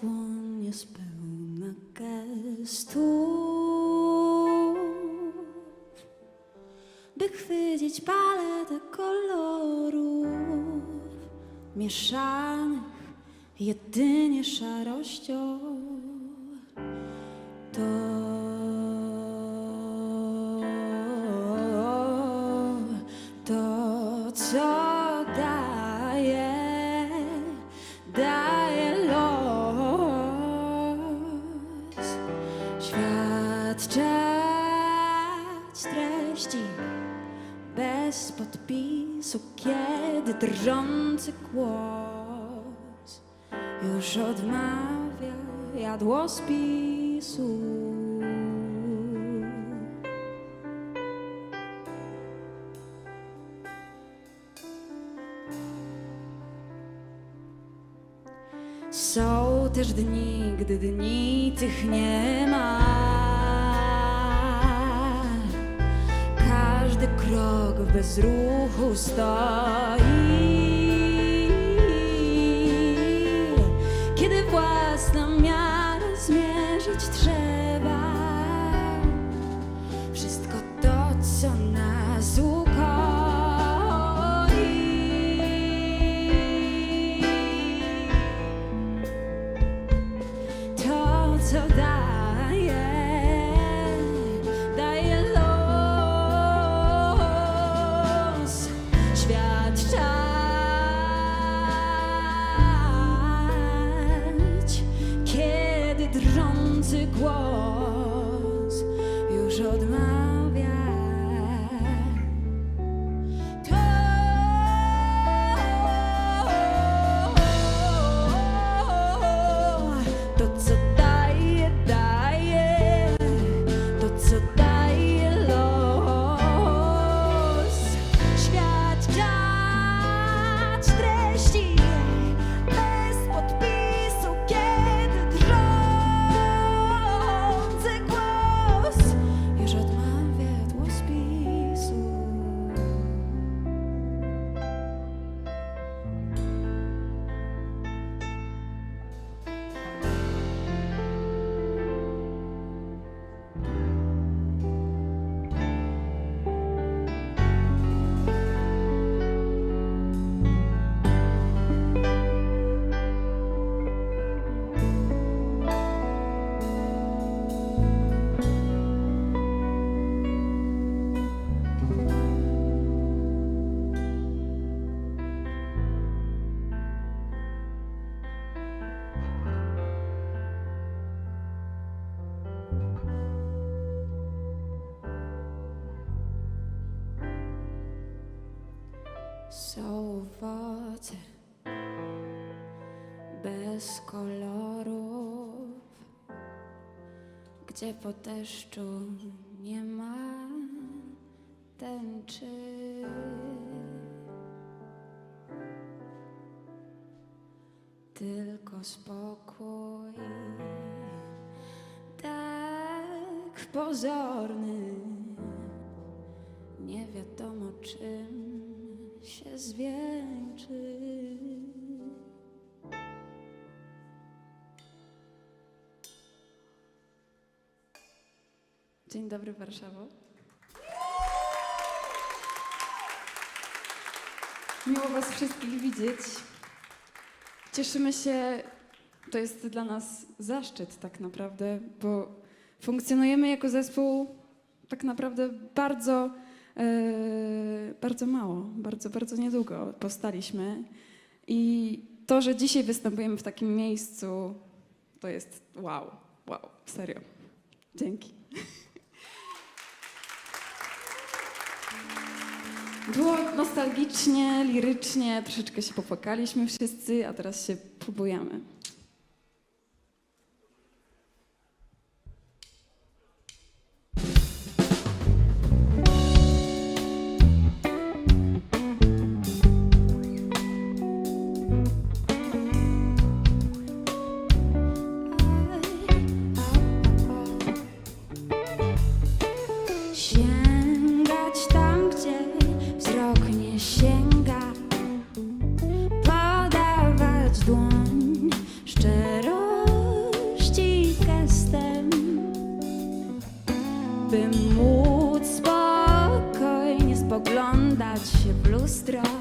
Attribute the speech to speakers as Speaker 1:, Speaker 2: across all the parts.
Speaker 1: dłoń jest pełna gestów, by chwycić paletę kolorów mieszanych jedynie szarością. To, drżący głos już odmawia jadłospisu. Są też dni, gdy dni tych nie ma. Każdy krok w bezruchu stoi. Kiedy własną miarę zmierzyć trzeba. Wszystko to, co nas bez kolorów, gdzie po deszczu nie ma tęczy. Tylko spokój, tak pozorny, nie wiadomo czym się zwieńczy. Dzień dobry Warszawo. Miło Was wszystkich widzieć. Cieszymy się, to jest dla nas zaszczyt tak naprawdę, bo funkcjonujemy jako zespół tak naprawdę bardzo, e, bardzo mało, bardzo, bardzo niedługo powstaliśmy. I to, że dzisiaj występujemy w takim miejscu, to jest wow, wow, serio. Dzięki. Było nostalgicznie, lirycznie, troszeczkę się popłakaliśmy wszyscy, a teraz się próbujemy. oglądać się w lustro.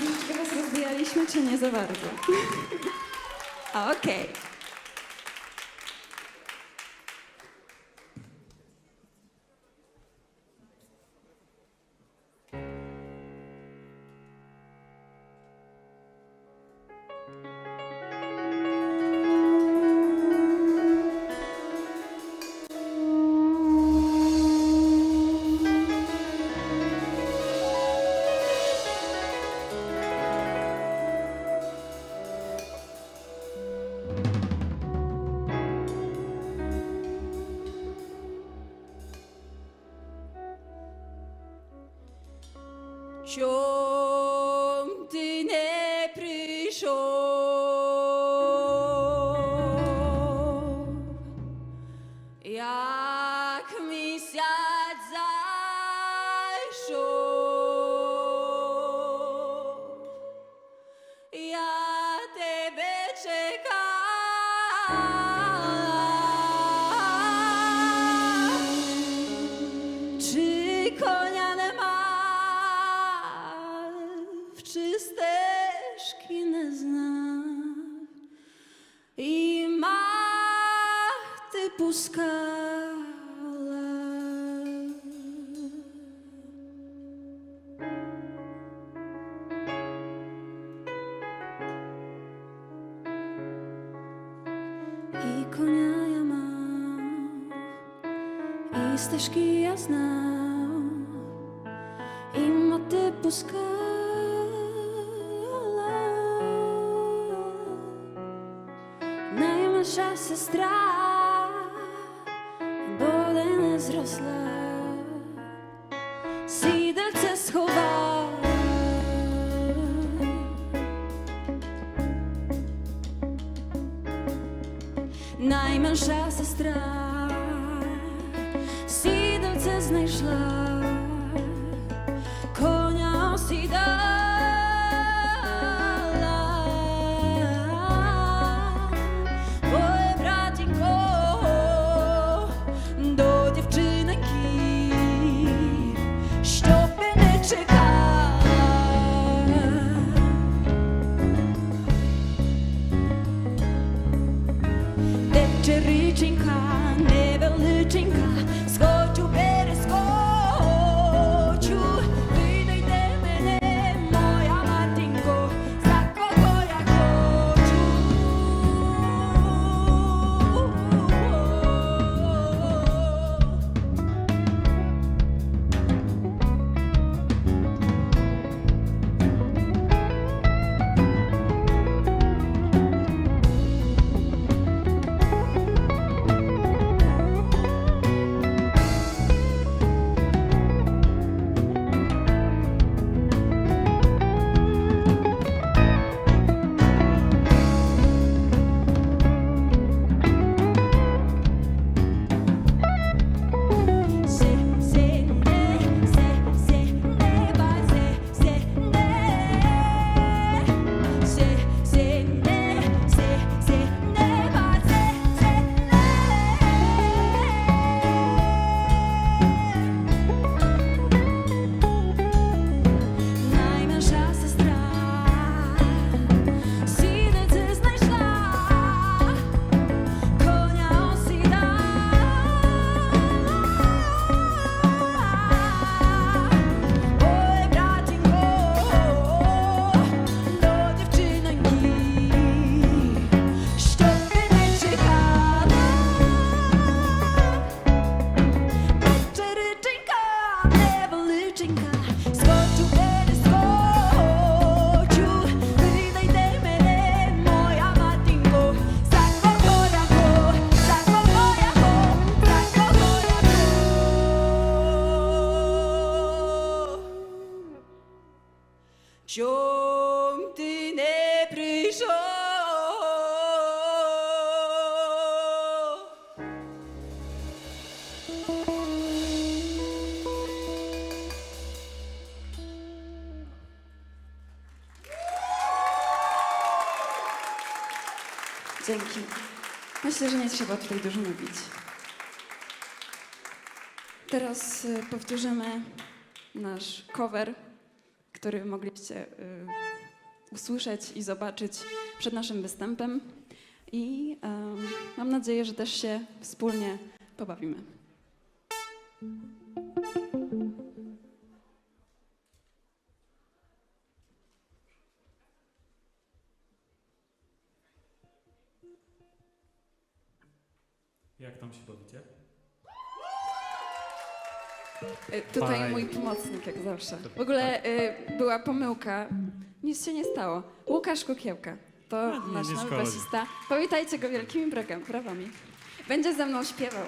Speaker 2: Troszkę was rozbijaliśmy, czy nie za bardzo? Okej.
Speaker 1: Okay. Show buscá-la. E conhece-me, estas que as não, e me te buscar. já se estraga. зросла, сідах це сховала, найменша сестра.
Speaker 2: Dzięki. Myślę, że nie trzeba tutaj dużo mówić. Teraz y, powtórzymy nasz cover, który mogliście y, usłyszeć i zobaczyć przed naszym występem. I mam nadzieję, że też się wspólnie pobawimy.
Speaker 3: Się bawicie?
Speaker 2: Y, Tutaj
Speaker 3: Fajnie.
Speaker 2: mój pomocnik, jak zawsze. W ogóle y, była pomyłka. Nic się nie stało. Łukasz Kukiełka to
Speaker 3: nie,
Speaker 2: nasz nowy
Speaker 3: szkodzi.
Speaker 2: basista. Powitajcie go wielkimi braga- brawami. Będzie ze mną śpiewał.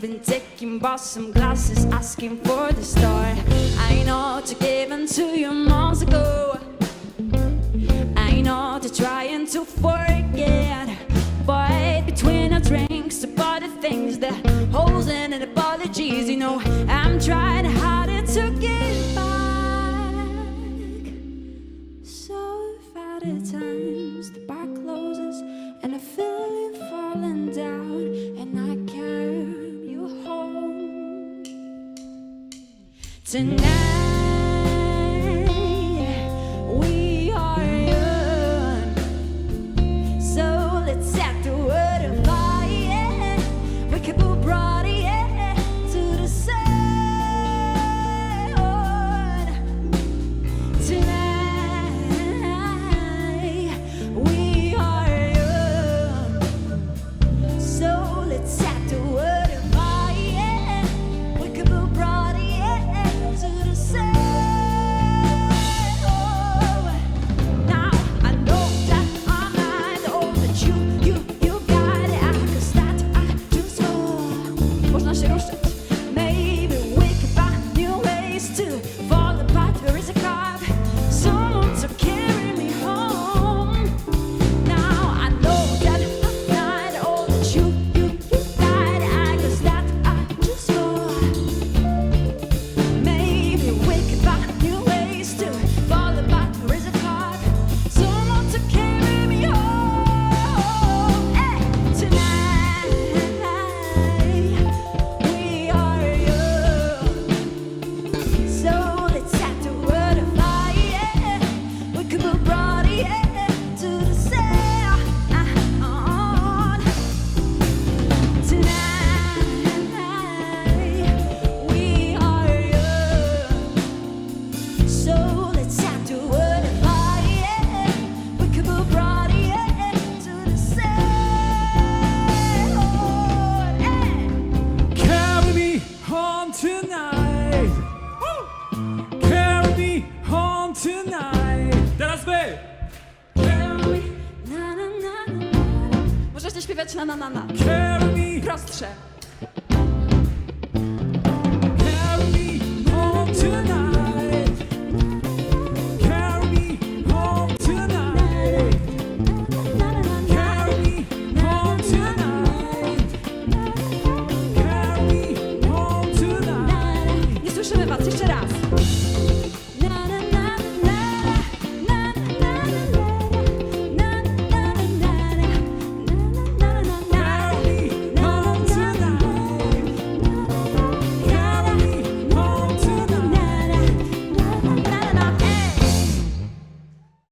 Speaker 1: been taking bought some glasses, asking for the star. I know to give to you months ago. I know to trying to forget, but between our drinks about the things that holes in and apologies, you know, I'm trying harder to get back. So five times the back. tonight.